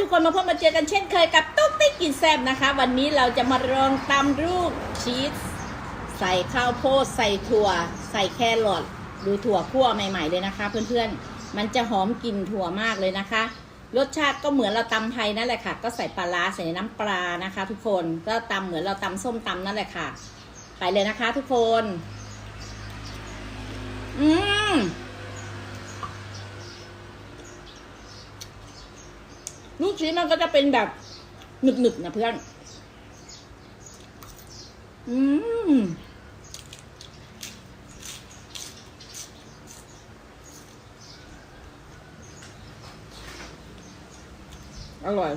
ทุกคนมาพบมาเจอกันเช่นเคยกับตุ๊กติ๊กกินแซบนะคะ วันนี้เราจะมาลองตำรูปชีสใส่ข้าวโพดใส่ถั่ว ใส่แครอทดูถั่วคั่วใหม่ ๆเลยนะคะ เพื่อนๆมันจะหอมกลิ่นถั่วมากเลยนะคะ รสชาติก็เหมือนเราตำไทยนั่นแหละค่ะ ก็ใส่ปลาร้าใส่น้ำปลานะคะ ทุกคนก็ตำเหมือนเราตำส้มตำนั่นแหละค่ะ ไปเลยนะคะ ทุกคน อืม ลูกชิ้นมันก็จะเป็นแบบหนึบๆนะเพื่อน อืมอร่อย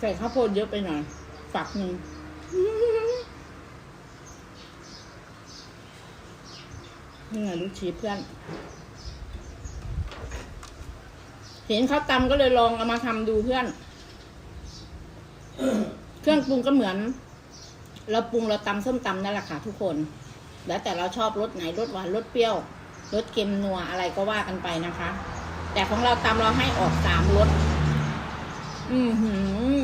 ใส่ข้าวโพดเยอะไปหน่อยฝักหนึ่ง นี่ไงลูกชีเพื่อน เห็นเขาตำก็เลยลองเอามาทำดูเพื่อน เครื่องปรุงก็เหมือน เราปรุงเราตำส้มตำนั่นแหละค่ะทุกคน แล้วแต่เราชอบรสไหนรสหวานรสเปรี้ยวรสเค็มนัวอะไรก็ว่ากันไปนะคะ แต่ของเราตำเราให้ออกสามรสอือหือ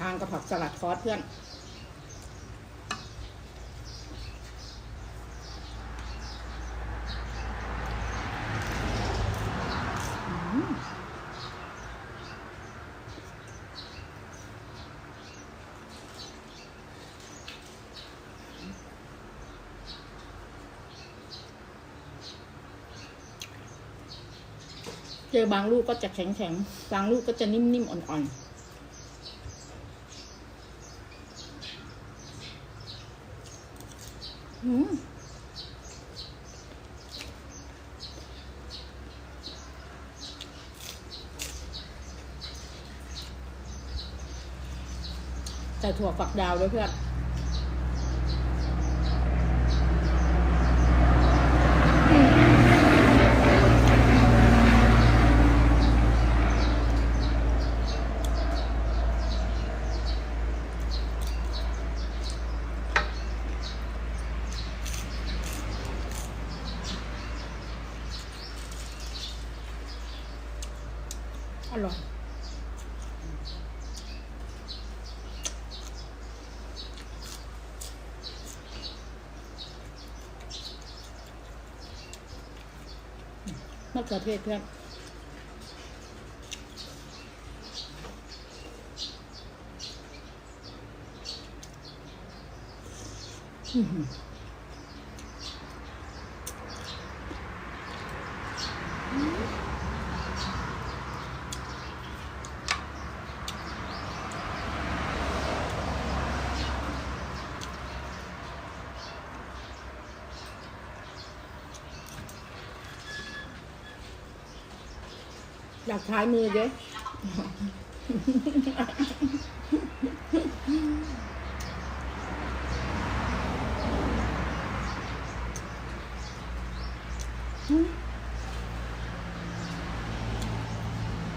ทานกับผักสลัดซอสเพื่อน เจอบางลูกก็จะแข็งๆ บางลูกก็จะนิ่มๆ อ่อนๆ แต่ถั่วฝักดาวด้วยเพื่อน อร่อย มะเขือเทศเพื่อนอื้อ อยากใช้มือเด้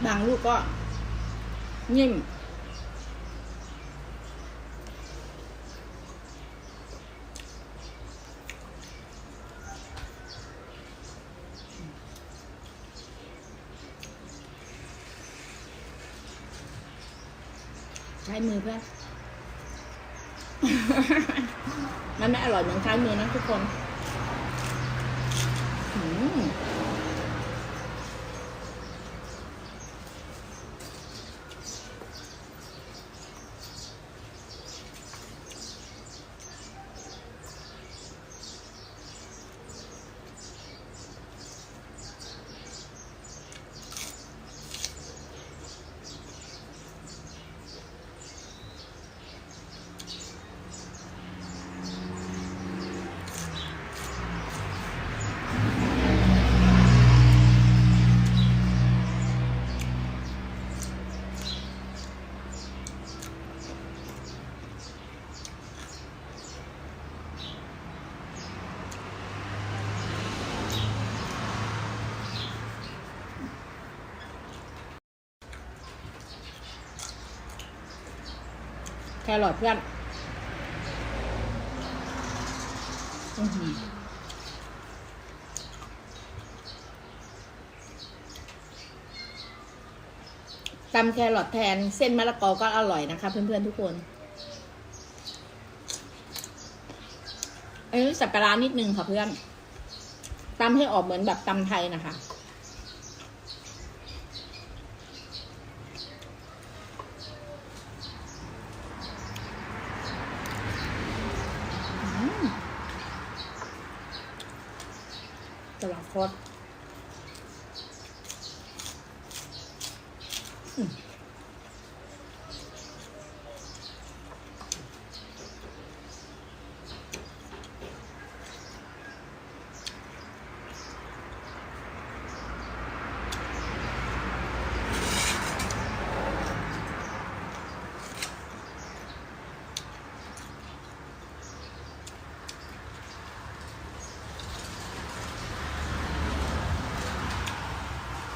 บางลูกก็นิ่ม ใช้มือเพื่อน มันไม่อร่อยเหมือนใช้มือนะทุกคน อืม แครอทเพื่อนตำแครอทแทนเส้นมะละกอก็อร่อยนะคะ เพื่อนๆทุกคนอันนี้สับปะรดนิดนึงค่ะเพื่อนตำให้ออกเหมือนแบบตำไทยนะคะ อืมตลาด คต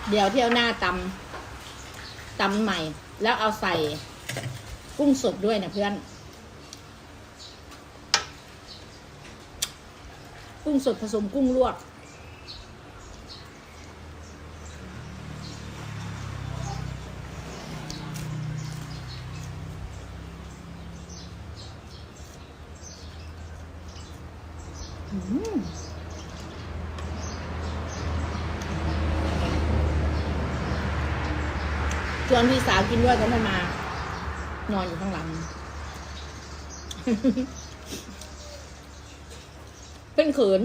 เดี๋ยวเที่ยวหน้าตำตำใหม่ แล้วเอาใส่กุ้งสดด้วยนะเพื่อน กุ้งสดผสมกุ้งลวก อืม ชวนพี่สาวกินด้วยก็ไม่มา นอนอยู่ข้างหลัง เป็นเขิน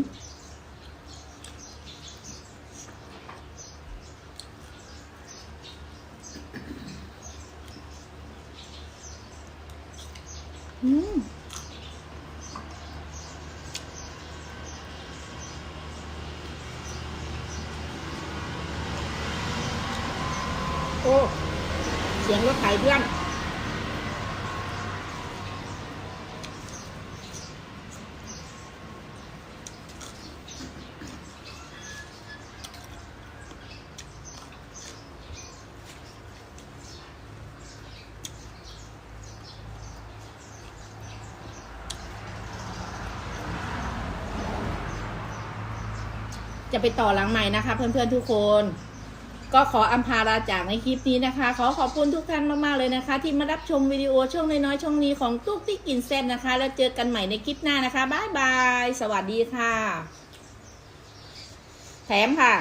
อืมโอ้ เสียงรถไถเพื่อนจะไปต่อหลังใหม่นะคะ เพื่อนๆทุกคน ก็ขออำพาราจากในคลิปนี้นะคะ ขอขอบคุณทุกท่านมากๆเลยนะคะ ที่มารับชมวิดีโอช่องน้อยๆช่องนี้ของตุ๊กติ๊กกินแซ่บนะคะ แล้วเจอกันใหม่ในคลิปหน้านะคะบ๊ายบาย สวัสดีค่ะ แถมค่ะ